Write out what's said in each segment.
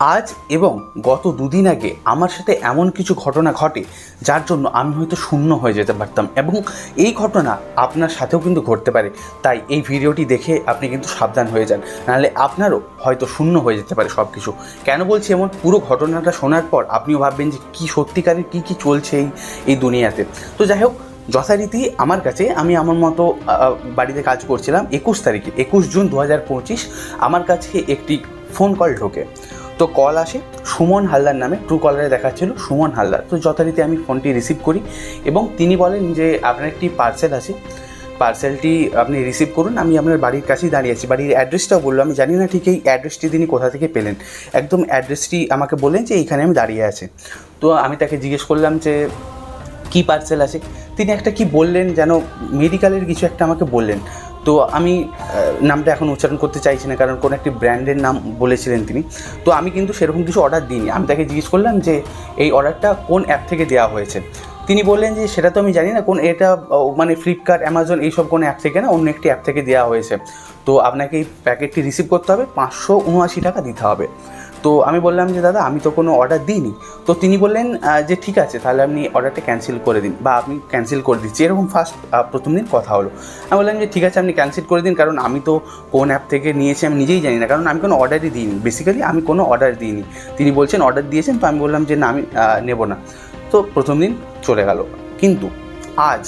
আজ এবং গত দুদিন আগে আমার সাথে এমন কিছু ঘটনা ঘটে, যার জন্য আমি হয়তো শূন্য হয়ে যেতে পারতাম এবং এই ঘটনা আপনার সাথেও কিন্তু ঘটতে পারে। তাই এই ভিডিওটি দেখে আপনি কিন্তু সাবধান হয়ে যান। নাহলে আপনারও হয়তো শূন্য হয়ে যেতে পারে সব কিছু কেন বলছি এমন? পুরো ঘটনাটা শোনার পর আপনিও ভাববেন যে কী সত্যিকারের, কী কী চলছে এই এই দুনিয়াতে। তো যাই হোক, যথারীতি আমার কাছে আমি আমার মতো বাড়িতে কাজ করছিলাম। একুশ তারিখে, একুশ জুন দু হাজার পঁচিশ, আমার কাছে একটি ফোন কল ঢোকে। তো কল আসে। সুমন হালদার নামে ট্রু কলারে দেখাচ্ছিল সুমন হালদার। তো যথারীতি আমি ফোনটি রিসিভ করি এবং তিনি বলেন যে, আপনার একটি পার্সেল আছে। পার্সেলটি আপনি রিসিভ করুন। আমি আপনার বাড়ির কাছেই দাঁড়িয়ে আছি। বাড়ির অ্যাড্রেসটাও বলল। আমি জানি না ঠিক এই অ্যাড্রেসটি তিনি কোথা থেকে পেলেন। একদম অ্যাড্রেসটি আমাকে বললেন যে, এইখানে আমি দাঁড়িয়ে আছি। তো আমি তাকে জিজ্ঞেস করলাম যে, কী পার্সেল আছে? তিনি একটা কি বললেন যেন মেডিকেলের কিছু একটা আমাকে বললেন। তো আমি নামটা এখন উচ্চারণ করতে চাইছি না, কারণ কোনো একটি ব্র্যান্ডের নাম বলেছিলেন তিনি। তো আমি কিন্তু সেরকম কিছু অর্ডার দিইনি। আমি তাকে জিজ্ঞেস করলাম যে, এই অর্ডারটা কোন অ্যাপ থেকে দেওয়া হয়েছে? তিনি বললেন যে, সেটা তো আমি জানি না, কোন এটা মানে ফ্লিপকার্ট অ্যামাজন এইসব কোনো অ্যাপ থেকে না, অন্য একটি অ্যাপ থেকে দেওয়া হয়েছে। তো আপনাকে এই প্যাকেটটি রিসিভ করতে হবে, পাঁচশো উনআশি টাকা দিতে হবে। তো আমি বললাম যে, দাদা, আমি তো কোনো অর্ডার দিইনি। তো তিনি বললেন যে, ঠিক আছে, তাহলে আপনি অর্ডারটা ক্যান্সেল করে দিন বা আপনি ক্যান্সেল করে দিচ্ছি। এরকম ফার্স্ট প্রথম দিন কথা হলো। আমি বললাম যে, ঠিক আছে, আপনি ক্যান্সেল করে দিন, কারণ আমি তো কোন অ্যাপ থেকে নিয়েছি আমি নিজেই জানি না, কারণ আমি কোনো অর্ডারই দিইনি। বেসিক্যালি আমি কোনো অর্ডার দিইনি। তিনি বলছেন অর্ডার দিয়েছেন? তো আমি বললাম যে, না, আমি নেব না। তো প্রথম দিন চলে গেল। কিন্তু আজ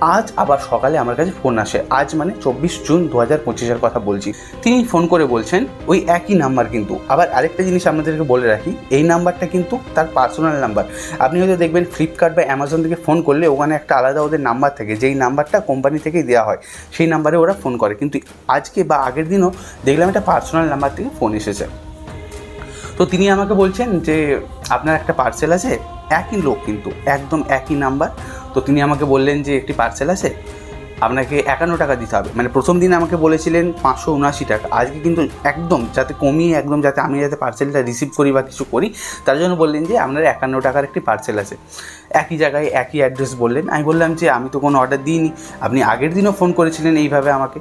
আজ আবার সকালে আমার কাছে ফোন আসে। আজ মানে চব্বিশ জুন দু হাজার পঁচিশের কথা বলছি। তিনি ফোন করে বলছেন, ওই একই নাম্বার কিন্তু। আবার আরেকটা জিনিস আপনাদেরকে বলে রাখি, এই নাম্বারটা কিন্তু তার পার্সোনাল নাম্বার। আপনি হয়তো দেখবেন ফ্লিপকার্ট বা অ্যামাজন থেকে ফোন করলে ওখানে একটা আলাদা ওদের নাম্বার থাকে, যেই নাম্বারটা কোম্পানি থেকেই দেওয়া হয়, সেই নাম্বারে ওরা ফোন করে। কিন্তু আজকে বা আগের দিনও দেখলাম একটা পার্সোনাল নাম্বার থেকে ফোন এসেছে। তো তিনি আমাকে বলছেন যে, আপনার একটা পার্সেল আছে, একই লোক কিন্তু, একদম একই নাম্বার তো তিনি আমাকে বললেন যে একটি পার্সেল আছে, আপনাকে একান্ন টাকা দিতে হবে। মানে প্রথম দিন আমাকে বলেছিলেন পাঁচশো উনআশি টাকা। আজকে কিন্তু একদম যাতে কমিয়ে, একদম যাতে আমি যাতে পার্সেলটা রিসিভ করি বা কিছু করি, তার জন্য বললেন যে আপনার একান্ন টাকার একটি পার্সেল আছে। একই জায়গায় একই অ্যাড্রেস বললেন। আমি বললাম যে আমি তো কোনো অর্ডার দিইনি। আপনি আগের দিনও ফোন করেছিলেন এইভাবে আমাকে।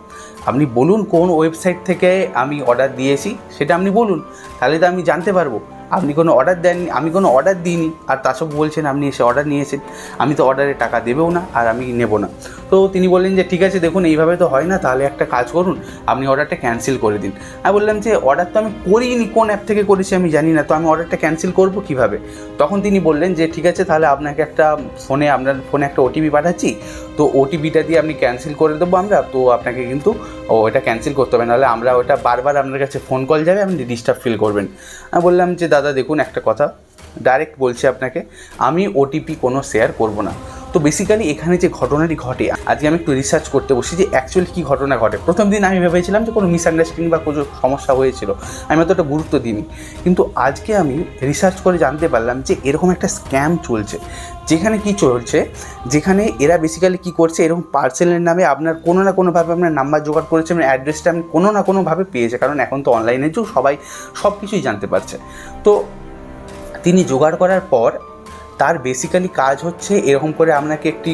আপনি বলুন কোন ওয়েবসাইট থেকে আমি অর্ডার দিয়েছি, সেটা আপনি বলুন। তাহলে তো আমি জানতে পারব। আপনি কোনো অর্ডার দেননি, আমি কোনো অর্ডার দিইনি, আর তা সব বলছেন, আপনি এসে অর্ডার নিয়েছেন আমি তো অর্ডারে টাকা দেবেও না, আর আমি নেব না। তো তিনি বললেন যে, ঠিক আছে, দেখুন, এইভাবে তো হয় না, তাহলে একটা কাজ করুন, আপনি অর্ডারটা ক্যান্সেল করে দিন। আমি বললাম যে অর্ডার তো আমি করিনি কোন অ্যাপ থেকে করেছি আমি জানি না, তো আমি অর্ডারটা ক্যান্সেল করব কীভাবে? তখন তিনি বললেন যে, ঠিক আছে, তাহলে আপনাকে একটা ফোনে আপনার ফোনে একটা ওটিপি পাঠাচ্ছি, তো ওটিপিটা দিয়ে আপনি ক্যান্সেল করে দেবো আমরা, তো আপনাকে কিন্তু ও এটা ক্যান্সেল করতে হবে, নাহলে আমরা ওটা বারবার আপনার কাছে ফোন কল যাবে, আপনি ডিস্টার্ব ফিল করবেন। আমি বললাম যে, দাদা, দেখুন একটা কথা ডাইরেক্ট বলছি আপনাকে, আমি ওটিপি কোনো শেয়ার করব না। তো বেসিক্যালি এখানে যে ঘটনাটি ঘটে, আজকে আমি একটু রিসার্চ করতে বসি যে অ্যাকচুয়ালি কী ঘটনা ঘটে। প্রথম দিন আমি ভেবেছিলাম যে কোনো মিসআন্ডারস্ট্যান্ডিং বা কোনো সমস্যা হয়েছিল, আমি অতটা গুরুত্ব দিইনি। কিন্তু আজকে আমি রিসার্চ করে জানতে পারলাম যে এরকম একটা স্ক্যাম চলছে, যেখানে কি চলছে, যেখানে এরা বেসিক্যালি কি করছে, এরকম পার্সেলের নামে আপনার কোনো না কোনোভাবে আপনার নাম্বার জোগাড় করেছে আপনার অ্যাড্রেসটা আপনি কোনো না কোনোভাবে পেয়েছে, কারণ এখন তো অনলাইনের যুগ, সবাই সব কিছুই জানতে পারছে। তো তিনি জোগাড় করার পর তার বেসিক্যালি কাজ হচ্ছে এরকম করে আপনাকে একটি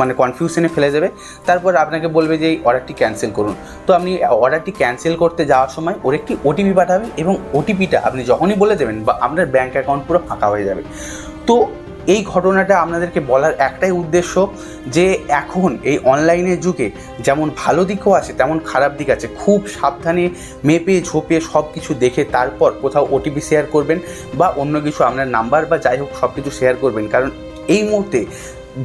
মানে কনফিউশনে ফেলে দেবে। তারপর আপনাকে বলবে যে, এই অর্ডারটি ক্যান্সেল করুন। তো আপনি অর্ডারটি ক্যান্সেল করতে যাওয়ার সময় ওর একটি ওটিপি পাঠাবে এবং ওটিপিটা আপনি যখনই বলে দেবেন বা আপনার ব্যাঙ্ক অ্যাকাউন্ট পুরো ফাঁকা হয়ে যাবে। তো এই ঘটনাটা আপনাদেরকে বলার একটাই উদ্দেশ্য যে এখন এই অনলাইনের যুগে যেমন ভালো দিকও আছে, তেমন খারাপ দিক আছে। খুব সাবধানে মেপে, ঝোপে সব কিছু দেখে তারপর কোথাও ওটিপি শেয়ার করবেন বা অন্য কিছু আপনার নাম্বার বা যাই হোক সব কিছু শেয়ার করবেন। কারণ এই মুহূর্তে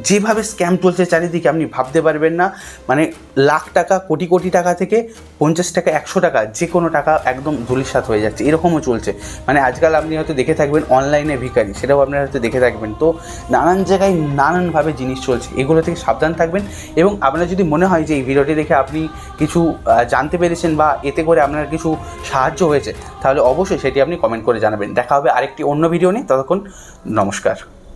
যেভাবে স্ক্যাম চলছে চারিদিকে আপনি ভাবতে পারবেন না। মানে লাখ টাকা, কোটি কোটি টাকা থেকে পঞ্চাশ টাকা, একশো টাকা যে কোনো টাকা একদম ধুলিসাৎ হয়ে যাচ্ছে। এরকমও চলছে। মানে আজকাল আপনি হয়তো দেখে থাকবেন অনলাইনে ভিকারি সেটাও আপনারা হয়তো দেখে থাকবেন। তো নানান জায়গায় নানানভাবে জিনিস চলছে। এগুলো থেকে সাবধান থাকবেন এবং আপনার যদি মনে হয় যে এই ভিডিওটি দেখে আপনি কিছু জানতে পেরেছেন বা এতে করে আপনার কিছু সাহায্য হয়েছে, তাহলে অবশ্যই সেটি আপনি কমেন্ট করে জানাবেন। দেখা হবে আরেকটি অন্য ভিডিও নিয়ে। ততক্ষণ নমস্কার।